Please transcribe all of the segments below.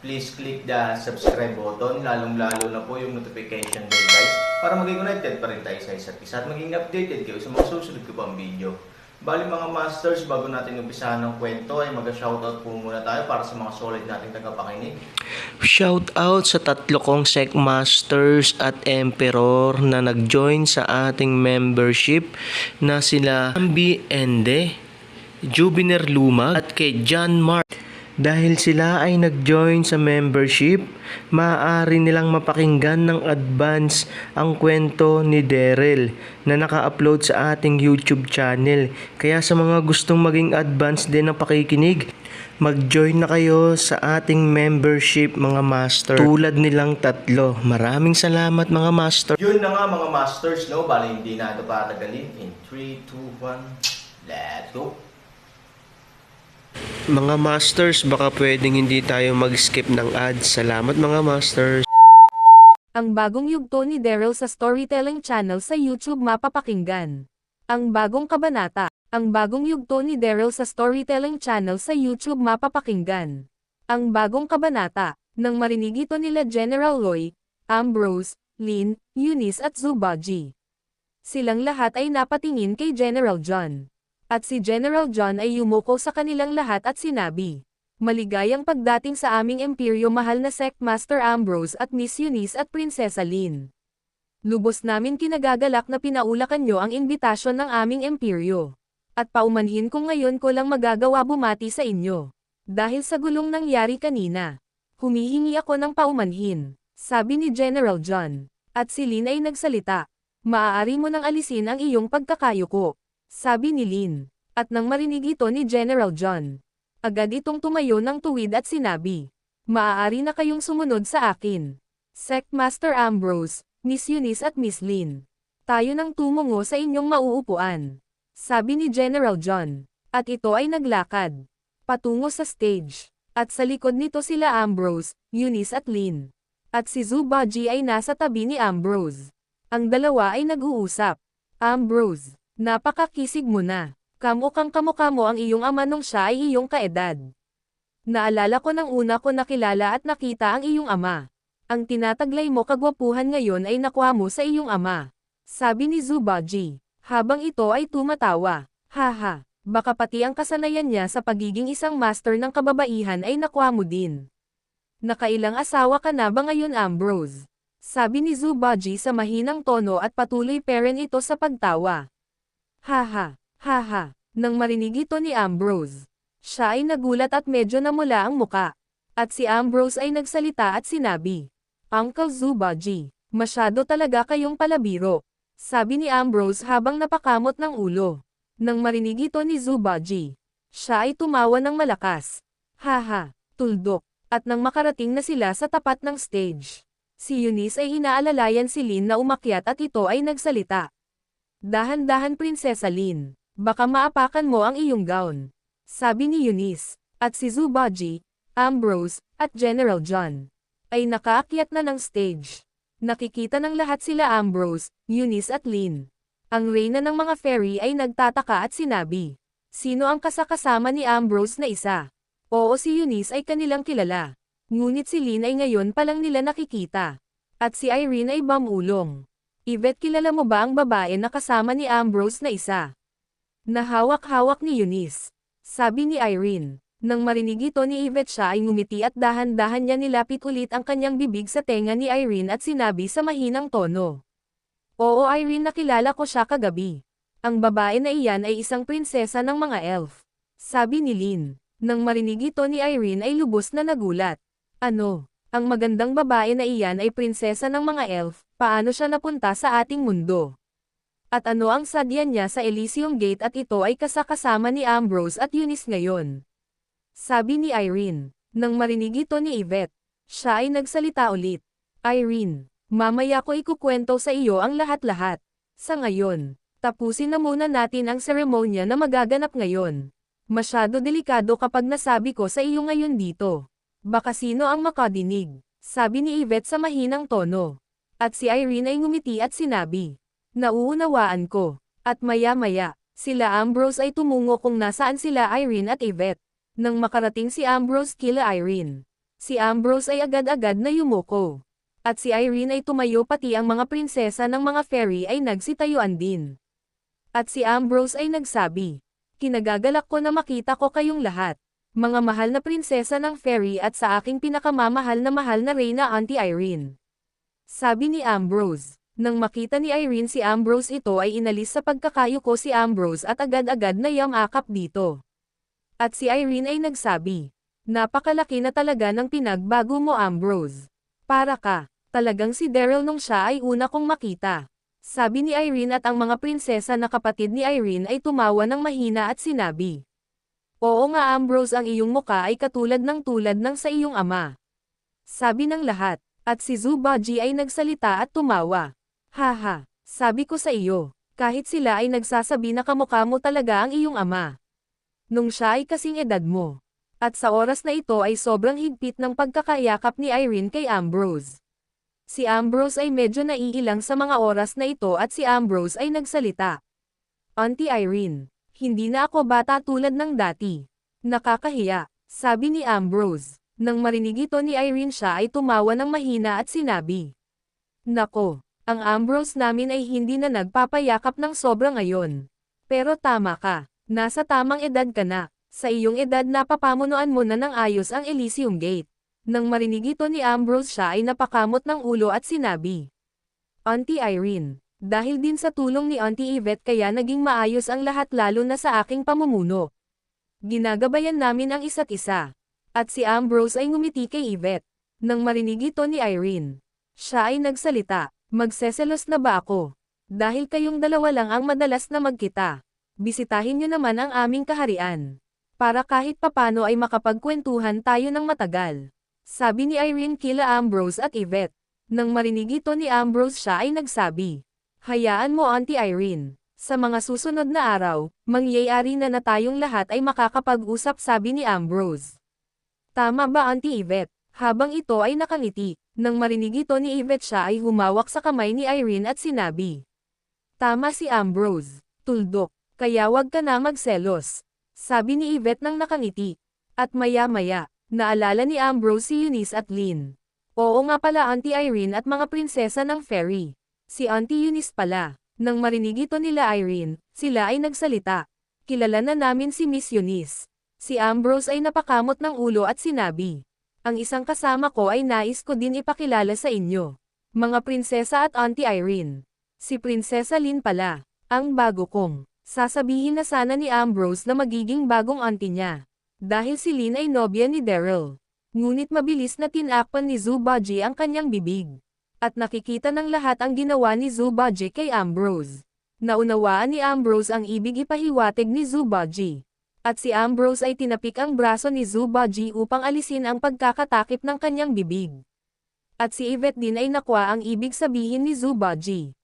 please click the subscribe button, lalong-lalo na po yung notification bell guys, para maging connected pa rin tayo sa isa't isa at maging updated kayo sa mga susunod ko pang video. Bali mga masters, bago natin umpisahan ng kwento ay mag-shoutout po muna tayo para sa mga solid nating tagapakinig. Shout out sa tatlo kong Sec Masters at Emperor na nag-join sa ating membership na sila Ambi Ende, Jubiner Lumag at kay John Mark. Dahil sila ay nag-join sa membership, maaari nilang mapakinggan ng advance ang kwento ni Daryl na naka-upload sa ating YouTube channel. Kaya sa mga gustong maging advance din ng pakikinig, mag-join na kayo sa ating membership mga master. Tulad nilang tatlo. Maraming salamat mga master. Yun na nga mga masters, no? Bali hindi na ito patagalin. In 3, 2, 1, let's go! Mga masters, baka pwedeng hindi tayo mag-skip ng ads. Salamat mga masters. Ang bagong yugto ni Daryl sa Storytelling Channel sa YouTube mapapakinggan. Ang bagong kabanata. Ang bagong yugto ni Daryl sa Storytelling Channel sa YouTube mapapakinggan. Ang bagong kabanata. Nang marinig ito nila General Roy, Ambrose, Lin, Eunice at Zubaji. Silang lahat ay napatingin kay General John. At si General John ay yumuko sa kanilang lahat at sinabi, Maligayang pagdating sa aming imperyo mahal na Sectmaster Ambrose at Miss Eunice at Prinsesa Lin. Lubos namin kinagagalak na pinaulakan nyo ang imbitasyon ng aming imperyo. At paumanhin ko ngayon ko lang magagawa bumati sa inyo. Dahil sa gulong nangyari kanina. Humihingi ako ng paumanhin, sabi ni General John. At si Lin ay nagsalita. Maaari mo nang alisin ang iyong pagkakayuko. Sabi ni Lin. At nang marinig ito ni General John, agad itong tumayo ng tuwid at sinabi, Maaari na kayong sumunod sa akin. Sectmaster Ambrose, Miss Eunice at Miss Lin. Tayo nang tumungo sa inyong mauupuan. Sabi ni General John. At ito ay naglakad. Patungo sa stage. At sa likod nito sila Ambrose, Eunice at Lin. At si Zubaji ay nasa tabi ni Ambrose. Ang dalawa ay nag-uusap. Ambrose. Napakakisig mo na. Kamukhang kamukha mo ang iyong ama nung siya ay iyong kaedad. Naalala ko nang una ko nakilala at nakita ang iyong ama. Ang tinataglay mo kagwapuhan ngayon ay nakuha mo sa iyong ama. Sabi ni Zubaji. Habang ito ay tumatawa. Haha, baka pati ang kasanayan niya sa pagiging isang master ng kababaihan ay nakuha mo din. Nakailang asawa ka na ba ngayon Ambrose? Sabi ni Zubaji sa mahinang tono at patuloy peren ito sa pagtawa. Haha, haha, nang marinig ito ni Ambrose. Siya ay nagulat at medyo namula ang muka. At si Ambrose ay nagsalita at sinabi, Uncle Zubaji, masyado talaga kayong palabiro. Sabi ni Ambrose habang napakamot ng ulo. Nang marinig ito ni Zubaji, siya ay tumawa ng malakas. Haha, tuldok. At nang makarating na sila sa tapat ng stage, si Eunice ay inaalalayan si Lin na umakyat at ito ay nagsalita. Dahan-dahan Prinsesa Lin, baka maapakan mo ang iyong gown. Sabi ni Eunice, at si Zubaji, Ambrose, at General John, ay nakaakyat na ng stage. Nakikita ng lahat sila Ambrose, Eunice at Lin. Ang reyna ng mga fairy ay nagtataka at sinabi, Sino ang kasakasama ni Ambrose na isa? Oo si Eunice ay kanilang kilala. Ngunit si Lin ay ngayon palang nila nakikita. At si Irene ay bamulong. Yvette kilala mo ba ang babae na kasama ni Ambrose na isa? Nahawak-hawak ni Eunice. Sabi ni Irene. Nang marinig ito ni Yvette siya ay ngumiti at dahan-dahan niya nilapit ulit ang kanyang bibig sa tenga ni Irene at sinabi sa mahinang tono. Oo Irene nakilala ko siya kagabi. Ang babae na iyan ay isang prinsesa ng mga elf. Sabi ni Lin. Nang marinig ito ni Irene ay lubos na nagulat. Ano? Ang magandang babae na iyan ay prinsesa ng mga elf, paano siya napunta sa ating mundo? At ano ang sadya niya sa Elysium Gate at ito ay kasakasama ni Ambrose at Eunice ngayon? Sabi ni Irene. Nang marinig ito ni Yvette, Siya ay nagsalita ulit. Irene, mamaya ko ikukwento sa iyo ang lahat-lahat. Sa ngayon, tapusin na muna natin ang seremonya na magaganap ngayon. Masyado delikado kapag nasabi ko sa iyo ngayon dito. Baka sino ang makadinig, sabi ni Yvette sa mahinang tono. At si Irene ay ngumiti at sinabi, Nauunawaan ko. At maya-maya, sila Ambrose ay tumungo kung nasaan sila Irene at Yvette. Nang makarating si Ambrose kila Irene, si Ambrose ay agad-agad na yumuko. At si Irene ay tumayo pati ang mga prinsesa ng mga fairy ay nagsitayuan din. At si Ambrose ay nagsabi, Kinagagalak ko na makita ko kayong lahat. Mga mahal na prinsesa ng fairy at sa aking pinakamamahal na mahal na reyna Auntie Irene. Sabi ni Ambrose. Nang makita ni Irene si Ambrose ito ay inalis sa pagkakayuko si Ambrose at agad-agad na yamakap dito. At si Irene ay nagsabi, Napakalaki na talaga ng pinagbago mo Ambrose. Para ka, talagang si Daryl nung siya ay una kong makita. Sabi ni Irene at ang mga prinsesa na kapatid ni Irene ay tumawa ng mahina at sinabi. Oo nga Ambrose ang iyong muka ay katulad ng tulad ng sa iyong ama. Sabi ng lahat, at si Zubaji ay nagsalita at tumawa. Haha, sabi ko sa iyo, kahit sila ay nagsasabi na kamukha mo talaga ang iyong ama. Nung siya ay kasing edad mo. At sa oras na ito ay sobrang higpit ng pagkakayakap ni Irene kay Ambrose. Si Ambrose ay medyo naiilang sa mga oras na ito at si Ambrose ay nagsalita. Auntie Irene, hindi na ako bata tulad ng dati. Nakakahiya, sabi ni Ambrose. Nang marinig ito ni Irene siya ay tumawa ng mahina at sinabi. Nako, ang Ambrose namin ay hindi na nagpapayakap ng sobra ngayon. Pero tama ka, nasa tamang edad ka na. Sa iyong edad napapamunuan mo na ng ayos ang Elysium Gate. Nang marinig ito ni Ambrose siya ay napakamot ng ulo at sinabi. Auntie Irene, dahil din sa tulong ni Auntie Yvette kaya naging maayos ang lahat lalo na sa aking pamumuno. Ginagabayan namin ang isa't isa. At si Ambrose ay ngumiti kay Yvette. Nang marinig ito ni Irene, siya ay nagsalita, magseselos na ba ako? Dahil kayong dalawa lang ang madalas na magkita. Bisitahin niyo naman ang aming kaharian. Para kahit papano ay makapagkwentuhan tayo ng matagal. Sabi ni Irene kila Ambrose at Yvette. Nang marinig ito ni Ambrose siya ay nagsabi. Hayaan mo Auntie Irene. Sa mga susunod na araw, mangyayari na na tayong lahat ay makakapag-usap sabi ni Ambrose. Tama ba Auntie Yvette? Habang ito ay nakangiti, nang marinig ito ni Yvette siya ay humawak sa kamay ni Irene at sinabi. Tama si Ambrose, tuldok, kaya wag ka na magselos. Sabi ni Yvette nang nakangiti. At maya-maya, naalala ni Ambrose si Eunice at Lynn. Oo nga pala Auntie Irene at mga prinsesa ng fairy. Si Auntie Eunice pala. Nang marinig ito nila Irene, sila ay nagsalita. Kilala na namin si Miss Eunice. Si Ambrose ay napakamot ng ulo at sinabi. Ang isang kasama ko ay nais ko din ipakilala sa inyo. Mga prinsesa at Auntie Irene. Si Prinsesa Lynn pala. Ang bago kong. Sasabihin na sana ni Ambrose na magiging bagong auntie niya. Dahil si Lynn ay nobya ni Daryl. Ngunit mabilis na tinakpan ni Zubaji ang kanyang bibig. At nakikita ng lahat ang ginawa ni Zubaji kay Ambrose. Naunawaan ni Ambrose ang ibig ipahiwatig ni Zubaji. At si Ambrose ay tinapik ang braso ni Zubaji upang alisin ang pagkakatakip ng kanyang bibig. At si Yvette din ay nakwa ang ibig sabihin ni Zubaji.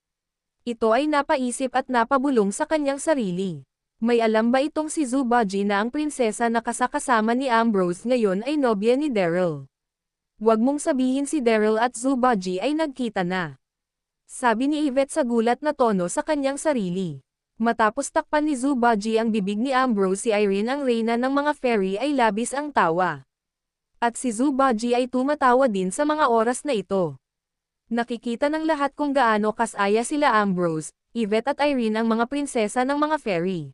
Ito ay napaisip at napabulong sa kanyang sarili. May alam ba itong si Zubaji na ang prinsesa na kasakasama ni Ambrose ngayon ay nobya ni Daryl? Huwag mong sabihin si Daryl at Zubaji ay nagkita na. Sabi ni Yvette sa gulat na tono sa kanyang sarili. Matapos takpan ni Zubaji ang bibig ni Ambrose si Irene ang reyna ng mga fairy ay labis ang tawa. At si Zubaji ay tumatawa din sa mga oras na ito. Nakikita ng lahat kung gaano kasaya sila Ambrose, Yvette at Irene ang mga prinsesa ng mga fairy.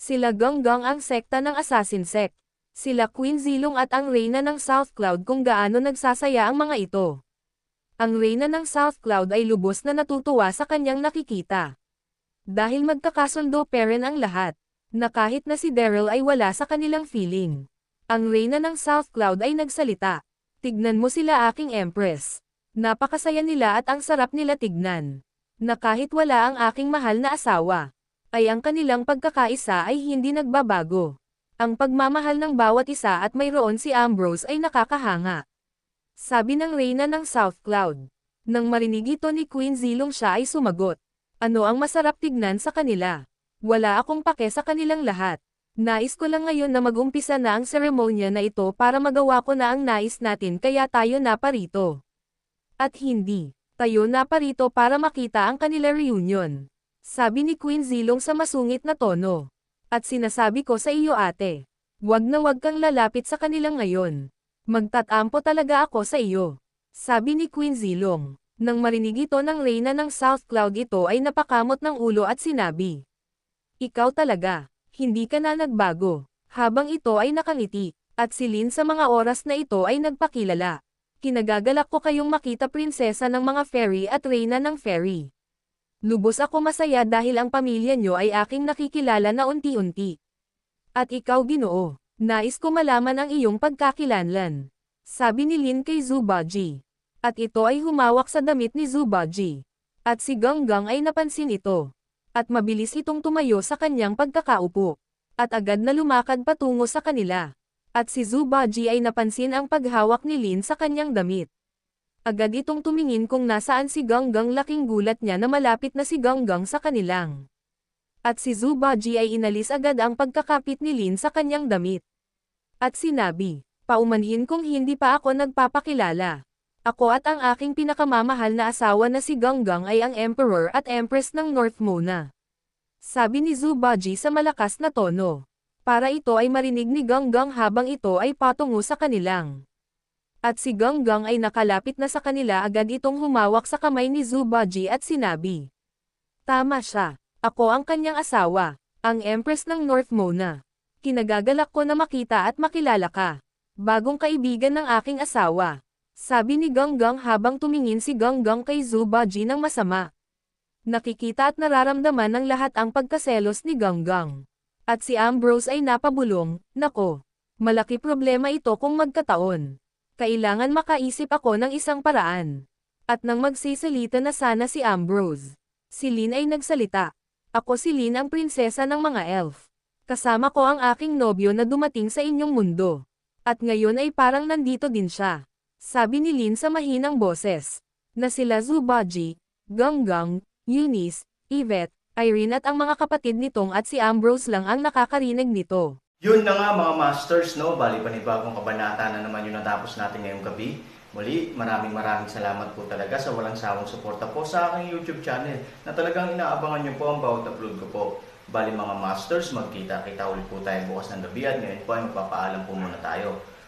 Sila Gonggang ang sekta ng Assassin Sect. Sila Queen Zilong at ang reyna ng South Cloud kung gaano nagsasaya ang mga ito. Ang reyna ng South Cloud ay lubos na natutuwa sa kanyang nakikita. Dahil magkakasundo peren ang lahat, na kahit na si Daryl ay wala sa kanilang feeling. Ang reyna ng South Cloud ay nagsalita. Tignan mo sila aking empress. Napakasaya nila at ang sarap nila tignan. Na kahit wala ang aking mahal na asawa, ay ang kanilang pagkakaisa ay hindi nagbabago. Ang pagmamahal ng bawat isa at mayroon si Ambrose ay nakakahanga. Sabi ng Reyna ng South Cloud. Nang marinig ito ni Queen Zilong siya ay sumagot. Ano ang masarap tignan sa kanila? Wala akong pake sa kanilang lahat. Nais ko lang ngayon na mag-umpisa na ang seremonya na ito para magawa ko na ang nais natin kaya tayo na parito. At hindi, tayo na parito para makita ang kanila reunion. Sabi ni Queen Zilong sa masungit na tono. At sinasabi ko sa iyo ate, wag na wag kang lalapit sa kanila ngayon. Magtatampo talaga ako sa iyo. Sabi ni Queen Zilong. Nang marinig ito ng Reyna ng South Cloud ito ay napakamot ng ulo at sinabi. Ikaw talaga, hindi ka na nagbago. Habang ito ay nakangiti, at si Lin sa mga oras na ito ay nagpakilala. Kinagagalak ko kayong makita prinsesa ng mga fairy at reyna ng fairy. Lubos ako masaya dahil ang pamilya nyo ay aking nakikilala na unti-unti. At ikaw ginoo, nais ko malaman ang iyong pagkakilanlan. Sabi ni Lin kay Zubaji. At ito ay humawak sa damit ni Zubaji. At si Ganggang ay napansin ito. At mabilis itong tumayo sa kanyang pagkakaupo. At agad na lumakad patungo sa kanila. At si Zubaji ay napansin ang paghawak ni Lin sa kanyang damit. Agad itong tumingin kung nasaan si Ganggang laking gulat niya na malapit na si Ganggang sa kanilang. At si Zubaji ay inalis agad ang pagkakapit ni Lin sa kanyang damit. At sinabi, paumanhin kung hindi pa ako nagpapakilala. Ako at ang aking pinakamamahal na asawa na si Ganggang ay ang Emperor at Empress ng North Mona. Sabi ni Zubaji sa malakas na tono. Para ito ay marinig ni Ganggang habang ito ay patungo sa kanilang. At si Ganggang ay nakalapit na sa kanila agad itong humawak sa kamay ni Zubaji at sinabi. Tama siya. Ako ang kanyang asawa, ang Empress ng North Mona. Kinagagalak ko na makita at makilala ka. Bagong kaibigan ng aking asawa. Sabi ni Ganggang habang tumingin si Ganggang kay Zubaji ng masama. Nakikita at nararamdaman ng lahat ang pagkaselos ni Ganggang. At si Ambrose ay napabulong, nako. Malaki problema ito kung magkataon. Kailangan makaisip ako ng isang paraan. At nang magsisalita na sana si Ambrose. Si Lin ay nagsalita. Ako si Lin ang prinsesa ng mga elf. Kasama ko ang aking nobyo na dumating sa inyong mundo. At ngayon ay parang nandito din siya. Sabi ni Lin sa mahinang boses. Na sila Zubaji, Ganggang, Eunice, Yvette, Irene at ang mga kapatid nitong at si Ambrose lang ang nakakarinig nito. Yun na nga mga masters, no? Bali panibagong kabanata na naman yung natapos natin ngayong gabi. Muli, maraming maraming salamat po talaga sa walang sawang suporta po sa aking YouTube channel na talagang inaabangan nyo po ang bawat upload ko po. Bali mga masters, magkita-kita ulit po tayo bukas ng gabi at ngayon po ay magpapaalam po muna tayo.